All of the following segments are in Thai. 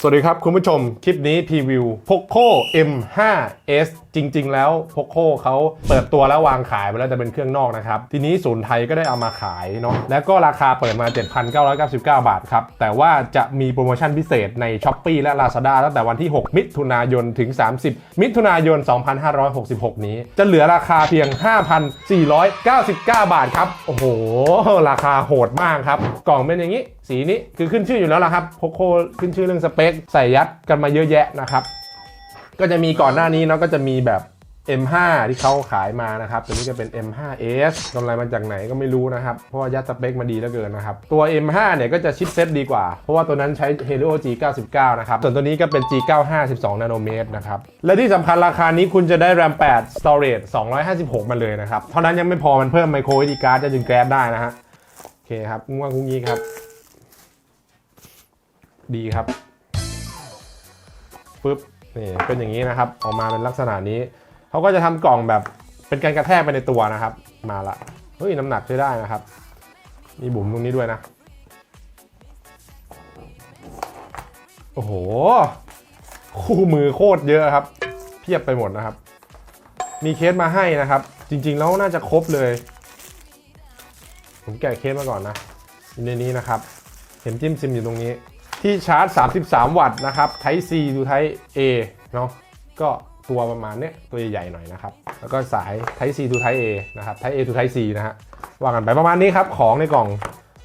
สวัสดีครับคุณผู้ชม คลิปนี้พรีวิว Poco M5s จริง ๆ แล้ว Poco เขาเปิดตัวแล้ววางขายไปแล้วจะเป็นเครื่องนอกนะครับ ทีนี้ศูนย์ไทยก็ได้เอามาขายเนาะแล้วก็ราคาเปิดมา 7,999 บาทครับ แต่ว่าจะมีโปรโมชั่นพิเศษใน s h อ p e e และ Lazada ตั้งแต่วันที่ 6 มิถุนายนถึง 30 มิถุนายน 2566 นี้ จะเหลือราคาเพียง 5,499 บาทครับ โอ้โห ราคาโหดมากครับ กล่องเป็นอย่างนี้ สีนี้คือขึ้นชื่ออยู่แล้วละครับ Poco ขึ้นชื่อเรื่องสเปค ใส่ยัดกันมาเยอะแยะนะครับ ก็จะมีก่อนหน้านี้เนาะก็จะมีแบบ M5 ที่เขาขายมานะครับ ตัวนี้จะเป็น M5s กำไรมาจากไหนก็ไม่รู้นะครับ เพราะว่ายัดสเปคมาดีเหลือเกินนะครับ ตัว M5 เนี่ยก็จะชิปเซตดีกว่า เพราะว่าตัวนั้นใช้ Helio G99 นะครับ ส่วนตัวนี้ก็เป็น G95 12 นาโนเมตรนะครับ และที่สำคัญราคานี้คุณจะได้ RAM 8 Storage 256 มาเลยนะครับ เท่านั้นยังไม่พอมันเพิ่ม Micro SD card จะจึงแกรได้นะฮะ โอเคครับง่วงกุ้งงี้ครับ ดีครับปึ๊บ นี่เป็นอย่างนี้นะครับ ออกมาเป็นลักษณะนี้เขาก็จะทำกล่องแบบเป็นการกระแทกไปในตัวนะครับ มาละเฮ้ยน้ำหนักใช้ได้นะครับ มีบุ๋มตรงนี้ด้วยนะ โอ้โห คู่มือโคตรเยอะครับ เพียบไปหมดนะครับ มีเคสมาให้นะครับ จริงๆแล้วน่าจะครบเลย ผมแกะเคสมาก่อนนะในนี้นะครับ เห็นจิ้มซิมอยู่ตรงนี้ ที่ชาร์จ 33 วัตต์นะครับ Type C ดู Type A เนาะก็ตัวประมาณเนี้ยตัวใหญ่ๆหน่อยนะครับ แล้วก็สาย Type C to Type A นะครับ Type A to Type C นะฮะว่ากันไปประมาณนี้ครับ ของในกล่อง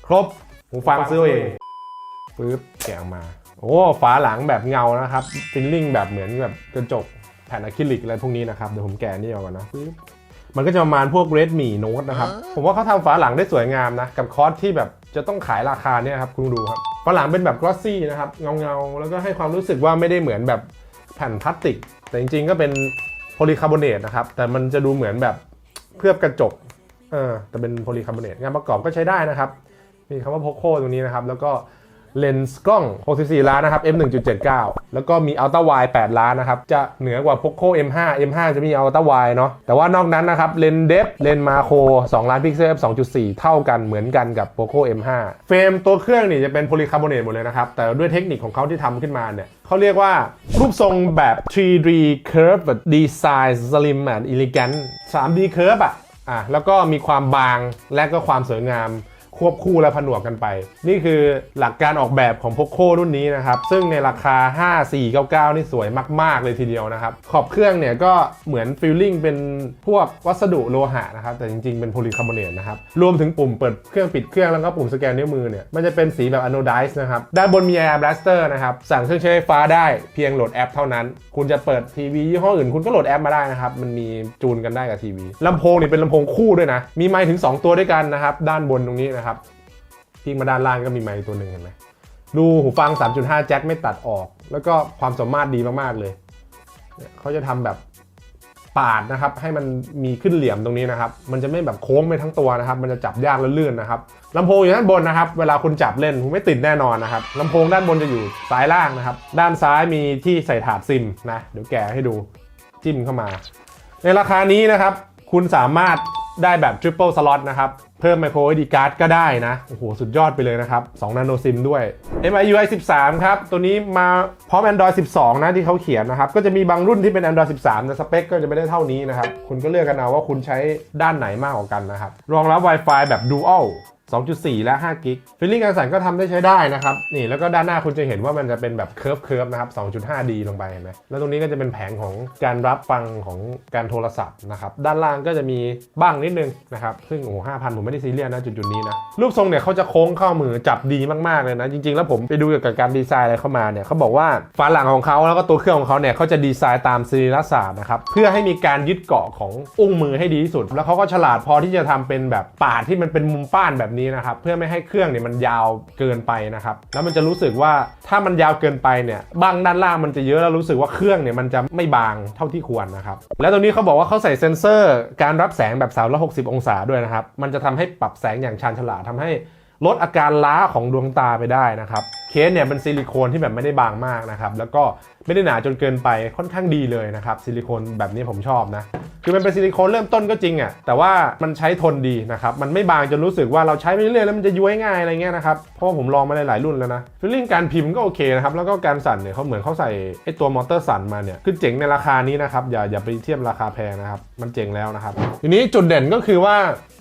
ครบหูฟังซื้อเอาเองปึ๊บแกะออกมา โอ้ฝาหลังแบบเงานะครับฟิลลิ่งแบบเหมือนแบบกระจกแผ่นอะคริลิกอะไรพวกนี้นะครับ เดี๋ยวผมแกะนี่ออกก่อนนะปึ๊บ มันก็จะประมาณพวก Redmi Note นะครับ ผมว่าเขาทำฝาหลังได้สวยงามนะ กับคอร์สที่แบบจะต้องขายราคาเนี่ยครับคุณดูครับฝาหลังเป็นแบบ glossy นะครับ เงาเงาๆแล้วก็ให้ความรู้สึกว่าไม่ได้เหมือนแบบแผ่นพลาสติก แต่จริงๆ ก็เป็นโพลีคาร์บอเนตนะครับ แต่มันจะดูเหมือนแบบเคลือบกระจกเออแต่เป็นโพลีคาร์บอเนตงานประกอบก็ใช้ได้นะครับ มีคำว่า Poco ตรงนี้นะครับ แล้วก็ เลนส์กล้อง 64 ล้านนะครับ f 1.79 แล้วก็มี Ultra Wide 8 ล้านนะครับ จะเหนือกว่า Poco M5 M5 จะมี Ultra Wide เนาะแต่ว่านอกนั้นนะครับเลนส์เดฟเลนส์มาโคร2ล้านพิกเซล f 2.4 เท่ากันเหมือนกันกับ Poco M5 เฟรมตัวเครื่องนี่จะเป็นโพลีคาร์บอเนตหมดเลยนะครับ แต่ด้วยเทคนิคของเขาที่ทำขึ้นมาเนี่ยเขาเรียกว่ารูปทรงแบบ 3D curve design slim and elegant 3D curve อะอะแล้วก็มีความบางและก็ความสวยงาม ควบคู่และผนวกกันไป นี่คือหลักการออกแบบของ Poco รุ่นนี้นะครับ ซึ่งในราคา 5499 นี่สวยมาก ๆ เลยทีเดียวนะครับ ขอบเครื่องเนี่ยก็เหมือนฟิลลิ่งเป็นพวกวัสดุโลหะนะครับ แต่จริง ๆ เป็นโพลีคาร์บอเนตนะครับ รวมถึงปุ่มเปิดเครื่องปิดเครื่องแล้วก็ปุ่มสแกนนิ้วมือเนี่ย มันจะเป็นสีแบบ anodized นะครับ ด้านบนมี Air Blaster นะครับ สั่งเครื่องใช้ไฟฟ้าได้เพียงโหลดแอปเท่านั้น คุณจะเปิดทีวียี่ห้ออื่นคุณก็โหลดแอปมาได้นะครับ มันมีจูนกันได้กับทีวีลำโพงนี่เป็นลำโพงคู่ด้วยนะ มีไมค์ถึง 2 ตัวด้วยกันนะครับ ด้านบนตรงนี้นะครับพลิกมาด้านล่างก็มีไมค์ตัวหนึ่งเห็นไหมดูหูฟัง 3.5 แจ็คไม่ตัดออก แล้วก็ความสามารถดีมากๆเลย เขาจะทำแบบปาดนะครับ ให้มันมีขึ้นเหลี่ยมตรงนี้นะครับ มันจะไม่แบบโค้งไปทั้งตัวนะครับ มันจะจับยากและลื่นนะครับลำโพงอยู่ด้านบนนะครับ เวลาคุณจับเล่นคุณไม่ติดแน่นอนนะครับลำโพงด้านบนจะอยู่ซ้ายล่างนะครับ ด้านซ้ายมีที่ใส่ถาดซิมนะ เดี๋ยวแกะให้ดูจิ้มเข้ามา ในราคานี้นะครับ คุณสามารถ ได้แบบ Triple Slot นะครับ เพิ่ม Micro SD card ก็ได้นะ โอ้โห สุดยอดไปเลยนะครับ 2 Nano SIM ด้วย MIUI 13 ครับ ตัวนี้มาพร้อม Android 12 นะที่เขาเขียนนะครับ ก็จะมีบางรุ่นที่เป็น Android 13แต่สเปคก็จะไม่ได้เท่านี้นะครับ คุณก็เลือกกันเอาว่าคุณใช้ด้านไหนมากกว่ากันนะครับ รองรับ Wi-Fi แบบ Dual 2.4 และ 5 กิกฟิลลิ่งการสั่นก็ทำได้ใช้ได้นะครับ นี่แล้วก็ด้านหน้าคุณจะเห็นว่ามันจะเป็นแบบเคิร์ฟเคิร์ฟนะครับ 2.5D ลงไปเห็นไหมแล้วตรงนี้ก็จะเป็นแผงของการรับฟังของการโทรศัพท์นะครับ ด้านล่างก็จะมีบ้างนิดนึงนะครับ ซึ่งโอ้โห5,000ผมไม่ได้ซีเรียสนะจุดๆนี้นะ รูปทรงเนี่ยเขาจะโค้งเข้ามือจับดีมากๆเลยนะ จริงๆ แล้วผมไปดูเกี่ยวกับการดีไซน์อะไรเข้ามาเนี่ยเขาบอกว่าฝาหลังของเขาแล้วก็ตัวเครื่องของเขาเนี่ยเขาจะดีไซน์ตามสรีรศาสตร์นะครับเพื่อให้มีการยึดเกาะของอุ้งมือให้ดีที่สุด แล้วเขาก็ฉลาดพอที่จะทำเป็นแบบปาดที่มันเป็นมุมป้านแบบนี้นะครับเพื่อไม่ให้เครื่องเนี่ยมันยาวเกินไปนะครับแล้วมันจะรู้สึกว่าถ้ามันยาวเกินไปเนี่ยบางด้านล่างมันจะเยอะแล้วรู้สึกว่าเครื่องเนี่ยมันจะไม่บางเท่าที่ควรนะครับแล้วตรงนี้เขาบอกว่าเขาใส่เซ็นเซอร์การรับแสงแบบ 360 องศาด้วยนะครับมันจะทำให้ปรับแสงอย่างชาญฉลาดทำให้ลดอาการล้าของดวงตาไปได้นะครับเคเคสเนี่ยเป็นซิลิโคนที่แบบไม่ได้บางมากนะครับแล้วก็ไม่ได้หนาจนเกินไปค่อนข้างดีเลยนะครับซิลิโคนแบบนี้ผมชอบนะ คือมันเป็นซิลิโคนเริ่มต้นก็จริงอะแต่ว่ามันใช้ทนดีนะครับมันไม่บางจนรู้สึกว่าเราใช้ไปเรื่อยๆแล้วมันจะย้วยง่ายอะไรเงี้ยนะครับเพราะว่าผมลองมาหลายรุ่นแล้วนะฟิลลิ่งการพิมพ์ก็โอเคนะครับแล้วก็การสั่นเนี่ยเขาเหมือนเขาใส่ไอตัวมอเตอร์สั่นมาเนี่ยคือเจ๋งในราคานี้นะครับอย่าอย่าไปเทียบราคาแพงนะครับมันเจ๋งแล้วนะครับทีนี้จุดเด่นก็คือว่า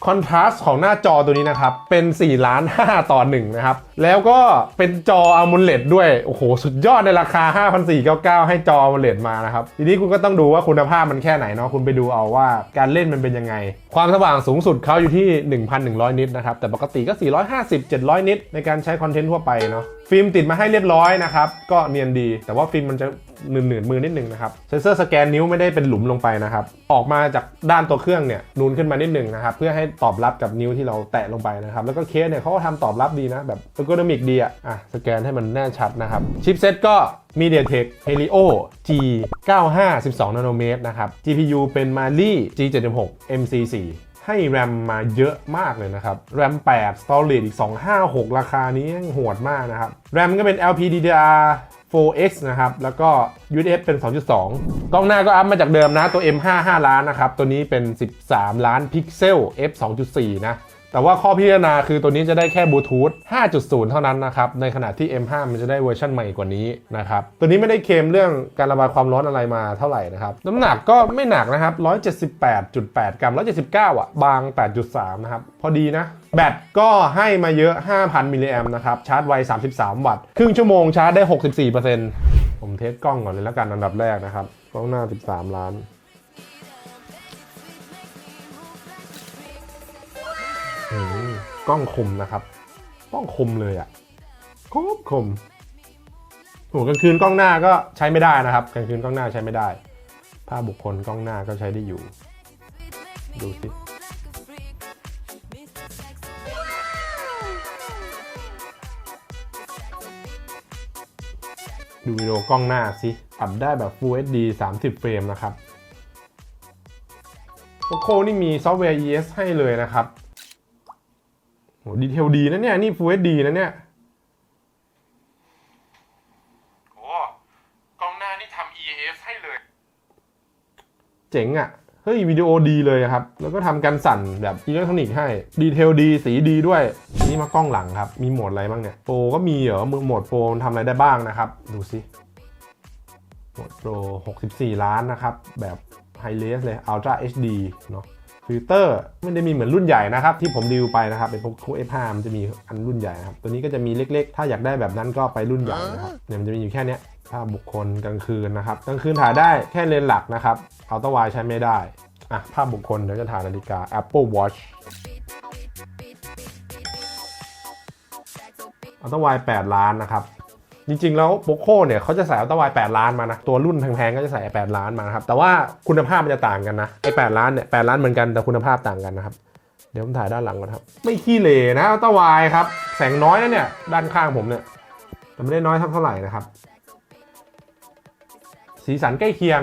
คอนทราสต์ของหน้าจอตัวนี้นะครับ เป็น4ล้าน5ต่อ1นะครับ แล้วก็เป็นจอ AMOLED ด้วย โอ้โห สุดยอดในราคา 5,499 ให้จอ AMOLED มานะครับ ทีนี้คุณก็ต้องดูว่าคุณภาพมันแค่ไหนเนาะคุณไปดูเอาว่าการเล่นมันเป็นยังไง ความสว่างสูงสุดเขาอยู่ที่ 1,100 นิตนะครับแต่ปกติก็ 450 700 นิตในการใช้คอนเทนต์ทั่วไปเนาะ ฟิล์มติดมาให้เรียบร้อยนะครับ ก็เนียนดี แต่ว่าฟิล์มมันจะหนืดๆมือนิดนึงนะครับ เซนเซอร์สแกนนิ้วไม่ได้เป็นหลุมลงไปนะครับ ออกมาจากด้านตัวเครื่องเนี่ยนูนขึ้นมานิดนึงนะครับ เพื่อให้ตอบรับกับนิ้วที่เราแตะลงไปนะครับ แล้วก็เคสเนี่ยเขาก็ทำตอบรับดีนะ แบบเออร์โกนอมิกดีอะอะสแกนให้มันแน่ชัดนะครับชิปเซ็ตก็ MediaTek Helio G 95 12 นาโนเมตรนะครับ GPU เป็น Mali G76 MC4 ให้แรมมาเยอะมากเลยนะครับแรม8 Storage อีก 256 ราคานี้ยังโหดมากนะครับแรมก็เป็น LPDDR 4X นะครับ แล้วก็ UFS เป็น 2.2 กล้องหน้าก็อัพมาจากเดิมนะ ตัว M5 5 ล้านนะครับ ตัวนี้เป็น 13 ล้านพิกเซล f 2.4 นะ แต่ว่าข้อพิจารณาคือตัวนี้จะได้แค่บลูทูธ 5.0 เท่านั้นนะครับ ในขณะที่ M5 มันจะได้เวอร์ชันใหม่กว่านี้นะครับ ตัวนี้ไม่ได้เคลมเรื่องการระบายความร้อนอะไรมาเท่าไหร่นะครับ น้ำหนักก็ไม่หนักนะครับ 178.8 กรัม 179 อะ บาง 8.3 นะครับ พอดีนะ แบตก็ให้มาเยอะ 5,000 มิลลิแอมนะครับ ชาร์จไว 33 วัตต์ ครึ่งชั่วโมงชาร์จได้ 64%ผมเทสกล้องก่อนเลยแล้วกันอันดับแรกนะครับ กล้องหน้า 13 ล้าน กล้องคมนะครับกล้องคมเลยอะ่ะคมคมโหกลางคืนกล้องหน้าก็ใช้ไม่ได้นะครับกลางคืนกล้องหน้าใช้ไม่ได้ ภาพบุคคลกล้องหน้าก็ใช้ได้อยู่ ดูสิดูวิดีโอกล้องหน้าสิอัดได้แบบ Full HD 30 เฟรมนะครับโอโคนี่มีซอฟต์แวร์ ES ให้เลยนะครับ โหดีเทลดีนะเนี่ย นี่ Full HD นะเนี่ย โอ้กล้องหน้านี่ทำ ES ให้เลย เจ๋งอะ่ะ เฮ้ย วิดีโอดีเลยอะครับ แล้วก็ทำการสั่นแบบอิเล็กทรอนิกส์ให้ ดีเทลดี สีดีด้วย นี่มากล้องหลังครับ มีโหมดอะไรบ้างเนี่ย โปรก็มีเหรอมือโหมดโปรมันทำอะไรได้บ้างนะครับ ดูสิโหมดโปร64 ล้านนะครับ แบบไฮเลสเลย Ultra HD เนาะ ฟิลเตอร์ไม่ได้มีเหมือนรุ่นใหญ่นะครับ ที่ผมรีวิวไปนะครับ เป็นพวก F5 มันจะมีอันรุ่นใหญ่ครับ ตัวนี้ก็จะมีเล็กๆ ถ้าอยากได้แบบนั้นก็ไปรุ่นใหญ่นะครับเนี่ยมันจะมีอยู่แค่นี้ภาพบุคคลกลางคืนนะครับกลางคืนถ่ายได้แค่เลนส์หลักนะครับอัลตร้าไวใช้ไม่ได้อะภาพบุคคลเดี๋ยวจะถ่ายนาฬิกา Apple Watch อัลตร้าไว8ล้านนะครับ จริงๆ แล้วโปโคเนี่ยเขาจะใส่อัลตร้าไว8ล้านมานะ ตัวรุ่นแพงๆ ก็จะใส่8ล้านมานะครับ แต่ว่าคุณภาพมันจะต่างกันนะ ไอ้8ล้านเนี่ย8ล้านเหมือนกันแต่คุณภาพต่างกันนะครับ เดี๋ยวผมถ่ายด้านหลังก่อนครับ ไม่ขี้เหร่นะอัลตร้าไวครับ แสงน้อยนะเนี่ย ด้านข้างผมเนี่ยแต่ไม่ได้น้อยเท่าไหร่นะครับ สีสันใกล้เคียง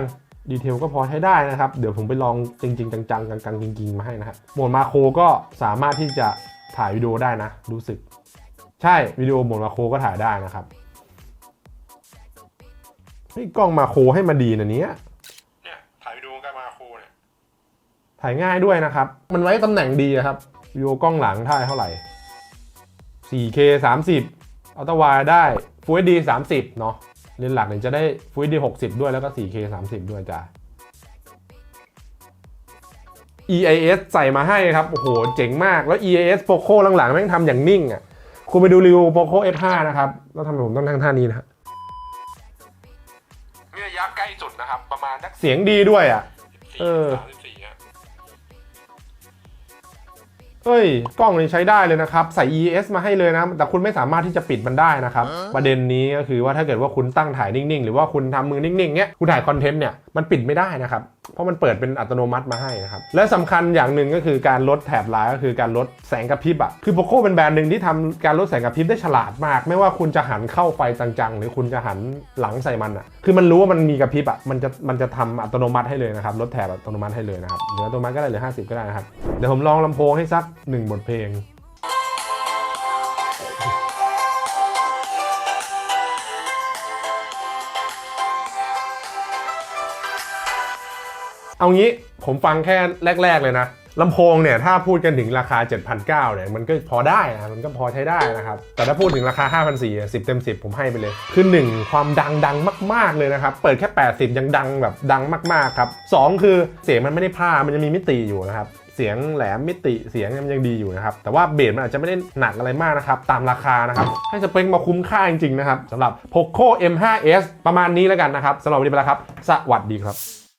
ดีเทลก็พอใช้ได้นะครับ เดี๋ยวผมไปลองจริง ๆ จังๆกลางๆจริงๆ มาให้นะครับโหมดมาโครก็สามารถที่จะถ่ายวิดีโอได้นะ รู้สึก ใช่วิดีโอโหมดมาโครก็ถ่ายได้นะครับ นี่กล้องมาโครให้มาดีนะเนี้ยเนี่ยถ่ายวิดีโอกับมาโครเนี่ยถ่ายง่ายด้วยนะครับ มันไว้ตำแหน่งดีอะครับวิดีโอกล้องหลังถ่ายเท่าไหร่ 4K 30อัลตร้าไวได้ Full HD 30 เนาะเลนส์หลักเนี่ยจะได้ Full HD 60 ด้วยแล้วก็ 4K 30 ด้วยจ้ะ EIS ใส่มาให้ครับ โอ้โห เจ๋งมาก แล้ว EIS Poco หลังๆ แม่งทำอย่างนิ่งอะ คุณไปดูรีวิว Poco F5 นะครับ แล้วทำไมผมต้องนั่งท่านี้นะ นี่ระยะใกล้สุดนะครับ ประมาณเสียงดีด้วยอะ เออเฮ้ย กล้องนี้ใช้ได้เลยนะครับ ใส่ ES มาให้เลยนะ แต่คุณไม่สามารถที่จะปิดมันได้นะครับ ประเด็นนี้ก็คือว่าถ้าเกิดว่าคุณตั้งถ่ายนิ่งๆ หรือว่าคุณทำมือนิ่งๆเนี้ยคุณถ่ายคอนเทนต์เนี่ยมันปิดไม่ได้นะครับ เพราะมันเปิดเป็นอัตโนมัติมาให้นะครับ และสำคัญอย่างหนึ่งก็คือการลดแถบลายก็คือการลดแสงกระพริบอะคือ Poco เป็นแบรนด์หนึ่งที่ทำการลดแสงกระพริบได้ฉลาดมาก ไม่ว่าคุณจะหันเข้าไฟจังๆ หรือคุณจะหันหลังใส่มันอะคือมันรู้ว่ามันมีกระพริบอะมันจะมันจะทำอัตโนมัติให้เลยนะครับลดแถบอัตโนมัติให้เลยนะครับเหลืออัตโนมัติก็ได้เหลือ50 ก็ได้นะครับเดี๋ยวผมลองลำโพงให้สักหนึ่งบทเพลง เอางี้ผมฟังแค่แรก ๆ เลยนะลำโพงเนี่ยถ้าพูดกันถึงราคา 7,900เนี่ยมันก็พอได้นะมันก็พอใช้ได้นะครับ แต่ถ้าพูดถึงราคา 5,400 10 เต็ม 10 ผมให้ไปเลย คือ 1 ความดังดังมาก ๆ เลยนะครับ เปิดแค่ 80 ยังดังแบบดังมาก ๆ ครับ 2 คือเสียงมันไม่ได้พร่ามันจะมีมิติอยู่นะครับเสียงแหลมมิติเสียงมันยังดีอยู่นะครับ แต่ว่าเบสมันอาจจะไม่ได้หนักอะไรมากนะครับ ตามราคานะครับ ให้สเปคมาคุ้มค่าจริง ๆ นะครับสำหรับ Poco M5s ประมาณนี้แล้วกันนะครับสำหรับวันนี้ไปแล้วครับ สวัสดีครับ